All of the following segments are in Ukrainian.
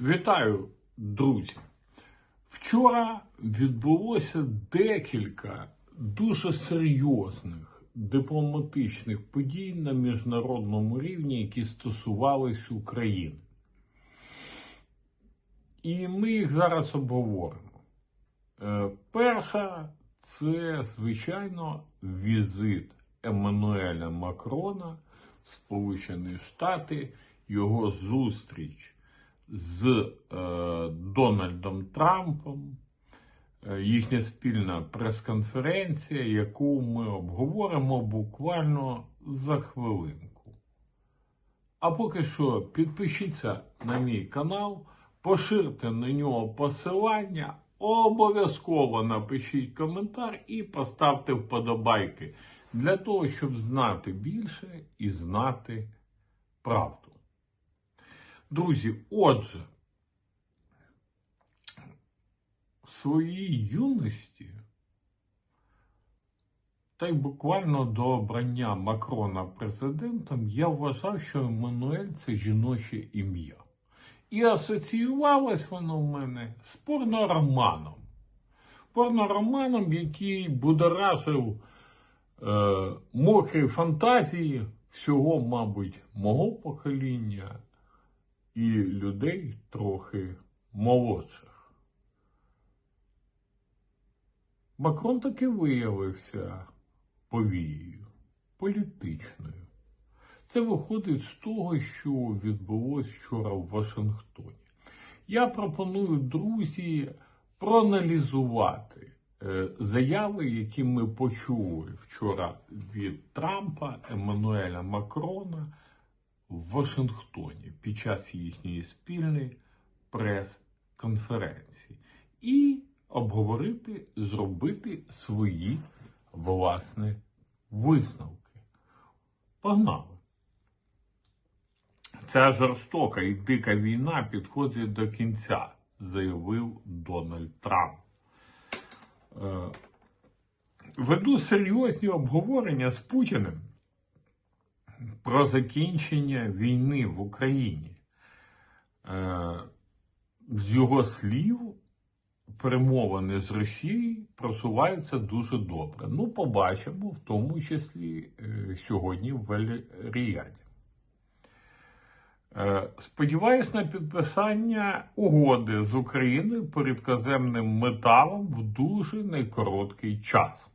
Вітаю, друзі! Вчора відбулося декілька дуже серйозних дипломатичних подій на міжнародному рівні, які стосувались України. І ми їх зараз обговоримо. Е, Перша це, звичайно, візит Еммануеля Макрона в Сполучені Штати, його зустріч з е, Дональдом Трампом, е, їхня спільна прес-конференція, яку ми обговоримо буквально за хвилинку. А поки що підпишіться на мій канал, поширте на нього посилання, обов'язково напишіть коментар і поставте вподобайки для того, щоб знати більше і знати правду. Друзі, отже, в своїй юності, та й буквально до обрання Макрона президентом, я вважав, що Еммануель це жіноче ім'я. І асоціювалось воно в мене з порнороманом. Порнороманом, який будоражив е, мокрі фантазії всього, мабуть, мого покоління і людей трохи молодших. Макрон таки виявився повією політичною. Це виходить з того, що відбулось вчора в Вашингтоні. Я пропоную, друзі, проаналізувати е, заяви, які ми почули вчора від Трампа, Еммануеля Макрона в Вашингтоні під час їхньої спільної прес-конференції і обговорити, зробити свої власні висновки. Погнали! Ця жорстока і дика війна підходить до кінця, заявив Дональд Трамп. Е, Веду серйозні обговорення з Путіним про закінчення війни в Україні. Е, З його слів, перемовини з Росією просуваються дуже добре. Ну, побачимо, в тому числі е, сьогодні в Ель-Ріяді. Е, Сподіваюсь на підписання угоди з Україною по рідкоземним металам в дуже найкороткий час.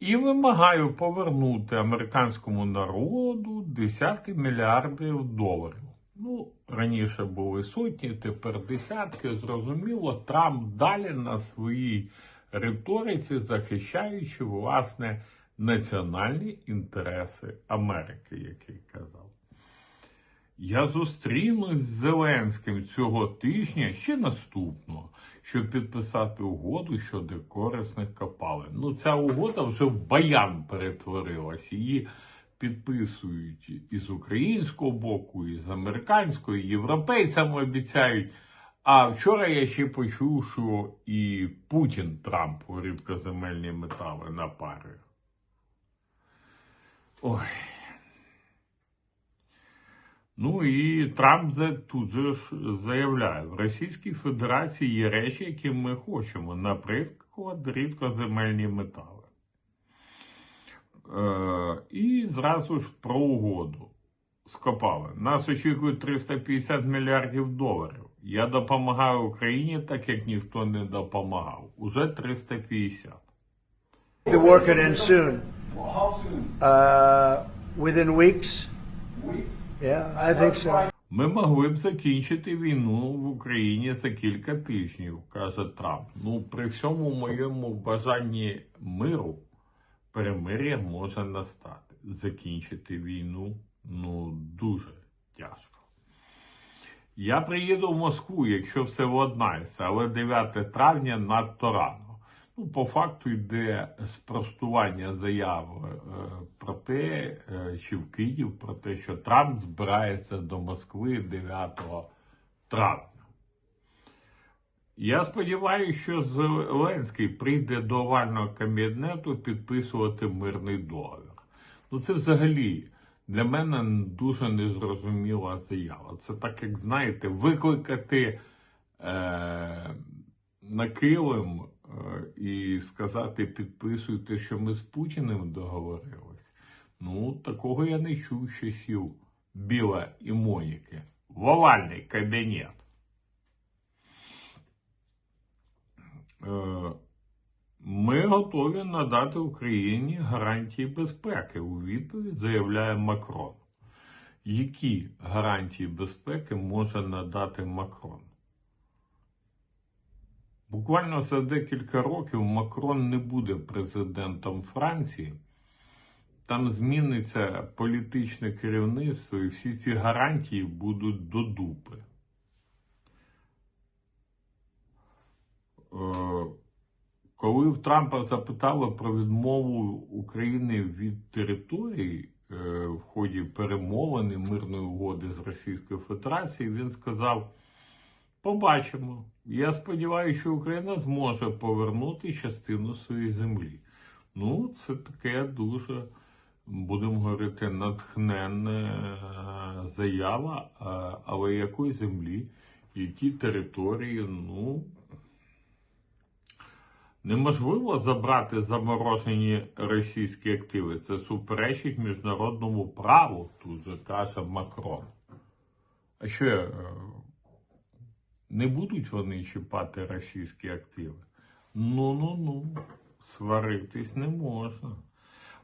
І вимагаю повернути американському народу десятки мільярдів доларів. Ну, раніше були сотні, тепер десятки. Зрозуміло, Трамп далі на своїй риториці, захищаючи власне національні інтереси Америки, який казав. Я зустрінусь з Зеленським цього тижня ще наступного, щоб підписати угоду щодо корисних копалин. Ну, ця угода вже в баян перетворилась. Її підписують і з українського боку, і з американського, і європейцям обіцяють. А вчора я ще почув, що і Путін Трампу рідкоземельні метали напарив. Ой. Ну і Трамп тут же заявляє, в Російській Федерації є речі, які ми хочемо, наприклад, рідкоземельні метали. Е, і зразу ж про угоду скопали. Нас очікують 350 мільярдів доларів. Я допомагаю Україні, так як ніхто не допомагав. Уже 350. The how soon? uh, within weeks. Weeks? Ми могли б закінчити війну в Україні за кілька тижнів, каже Трамп. Ну, при всьому моєму бажанні миру перемир'я може настати. Закінчити війну ну дуже тяжко. Я приїду в Москву, якщо все владнається, але 9 травня надто рано. Ну, по факту йде спростування заяв е, про те, е, чи в Київ, про те, що Трамп збирається до Москви 9 травня. Я сподіваюся, що Зеленський прийде до овального кабінету підписувати мирний договір. Ну, це взагалі Для мене дуже незрозуміла заява. Це так, як знаєте, викликати е, на килим і сказати, підписуйте, що ми з Путіним договорились. Ну, такого я не чув з часів Біла і Моніки. В овальний кабінет. Е, ми готові надати Україні гарантії безпеки. У відповідь заявляє Макрон. Які гарантії безпеки може надати Макрон? Буквально за декілька років Макрон не буде президентом Франції. Там зміниться політичне керівництво, і всі ці гарантії будуть до дупи. Е, коли в Трампа запитали про відмову України від території е, в ході перемовини мирної угоди з Російською Федерацією, він сказав: побачимо. Я сподіваюся, що Україна зможе повернути частину своєї землі. Ну, це таке дуже, будемо говорити, натхненна е, заява, е, але якої землі, які території, ну. Неможливо забрати заморожені російські активи. Це суперечить міжнародному праву, тут же каже Макрон. А що е, не будуть вони чіпати російські активи? Ну ну ну, сваритись не можна.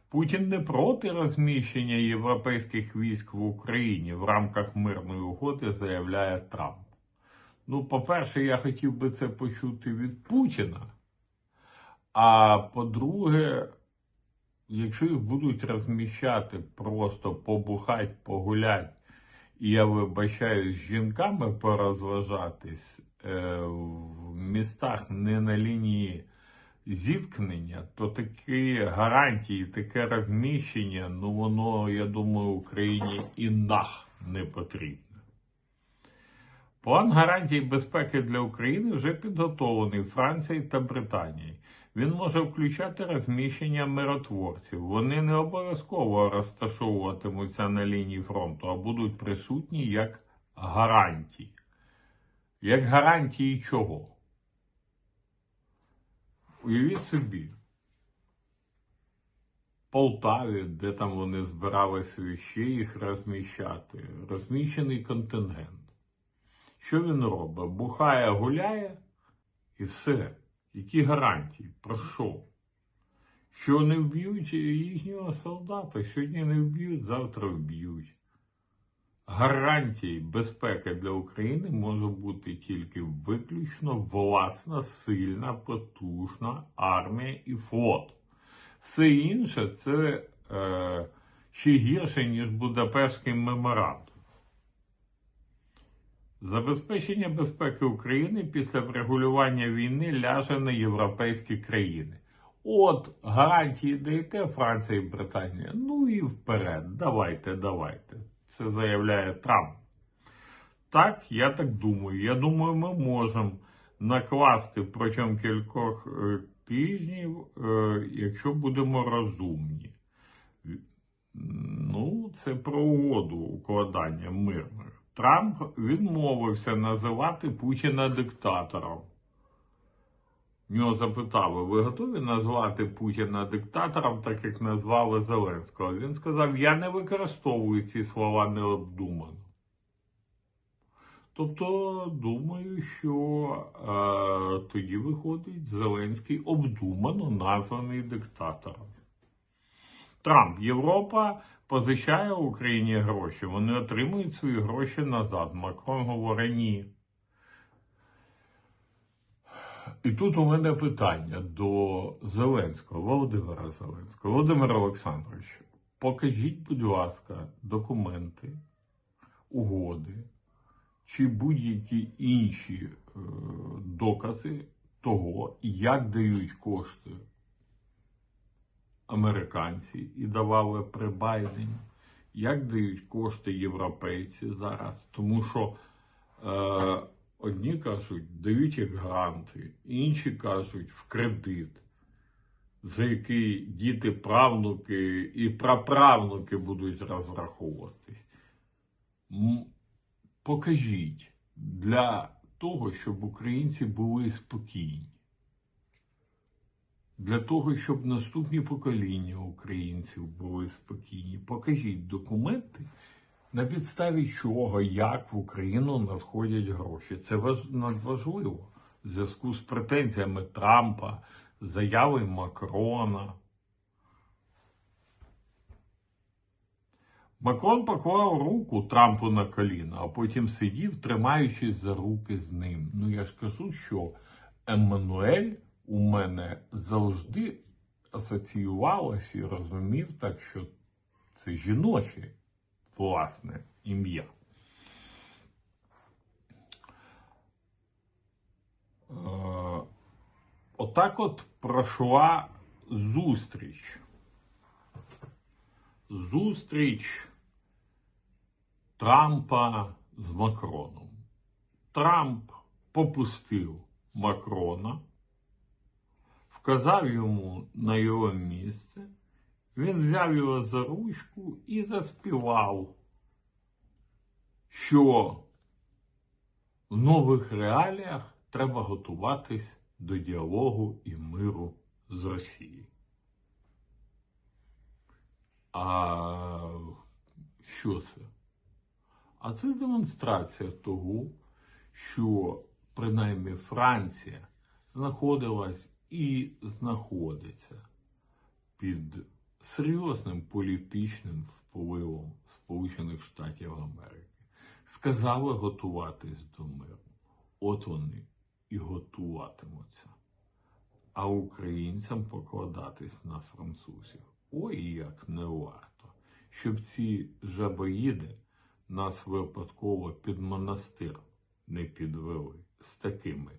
Путін не проти розміщення європейських військ в Україні в рамках мирної угоди, заявляє Трамп. Ну, по-перше, я хотів би це почути від Путіна. А по-друге, якщо їх будуть розміщати просто побухать, погулять, я вибачаю, з жінками порозважатись е, в містах не на лінії зіткнення, то такі гарантії, таке розміщення, ну воно, я думаю, Україні і нах не потрібне. План гарантій безпеки для України вже підготовлений Францією та Британією. Він може включати розміщення миротворців. Вони не обов'язково розташовуватимуться на лінії фронту, а будуть присутні як гарантії. Як гарантії чого? Уявіть собі, Полтаві, де там вони збиралися ще їх розміщати, розміщений контингент. Що він робить? Бухає, гуляє і все. Які гарантії? Про що? Що не вб'ють їхнього солдата? Сьогодні не вб'ють, завтра вб'ють. Гарантії безпеки для України може бути тільки виключно власна, сильна, потужна армія і флот. Все інше це е, ще гірше, ніж Будапештський меморандум. Забезпечення безпеки України після врегулювання війни ляже на європейські країни. От гарантії даєте Франція і Британія. Ну і вперед, давайте, давайте. Це заявляє Трамп. Так, я так думаю. Я думаю, ми можемо накласти протягом кількох е, тижнів, е, якщо будемо розумні. Ну, це про угоду укладання мирною. Трамп відмовився називати Путіна диктатором. Нього запитали, ви готові назвати Путіна диктатором, так як назвали Зеленського? Він сказав: Я не використовую ці слова необдумано. Тобто, думаю, що е, тоді виходить Зеленський обдумано названий диктатором. Трамп, Європа позичає Україні гроші, вони отримують свої гроші назад. Макрон говорить ні. І тут у мене питання до Зеленського, Володимира Зеленського. Володимир Олександрович, покажіть, будь ласка, документи, угоди чи будь-які інші е, докази того, як дають кошти американці і давали при Байдені, як дають кошти європейці зараз. Тому що е, одні кажуть, дають як гранти, інші кажуть в кредит. за який діти, правнуки і праправнуки будуть розраховуватись. Покажіть для того, щоб українці були спокійні. Для того, щоб наступні покоління українців були спокійні, покажіть документи, на підставі чого, як в Україну надходять гроші. Це важ- надважливо в зв'язку з претензіями Трампа, заяви Макрона. Макрон поклав руку Трампу на коліна, а потім сидів, тримаючись за руки з ним. Ну я ж кажу, що Еммануель у мене завжди асоціювалося і розумів так, що це жіноче власне ім'я. Е, Отак от пройшла зустріч. Зустріч Трампа з Макроном. Трамп попустив Макрона, вказав йому на його місце. Він взяв його за ручку і заспівав, що в нових реаліях треба готуватись до діалогу і миру з Росією. А що це? А це демонстрація того, що принаймні Франція знаходилась і знаходиться під серйозним політичним впливом Сполучених Штатів Америки. Сказали готуватись до миру. От вони і готуватимуться. А українцям покладатись на французів. Ой, як не варто, щоб ці жабоїди нас випадково під монастир не підвели з такими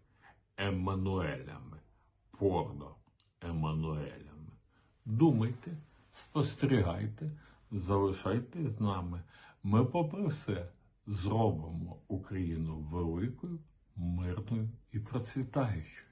Еммануелями, порно Еммануелями. Думайте, спостерігайте, залишайтесь з нами. Ми, попри все, зробимо Україну великою, мирною і процвітаючою.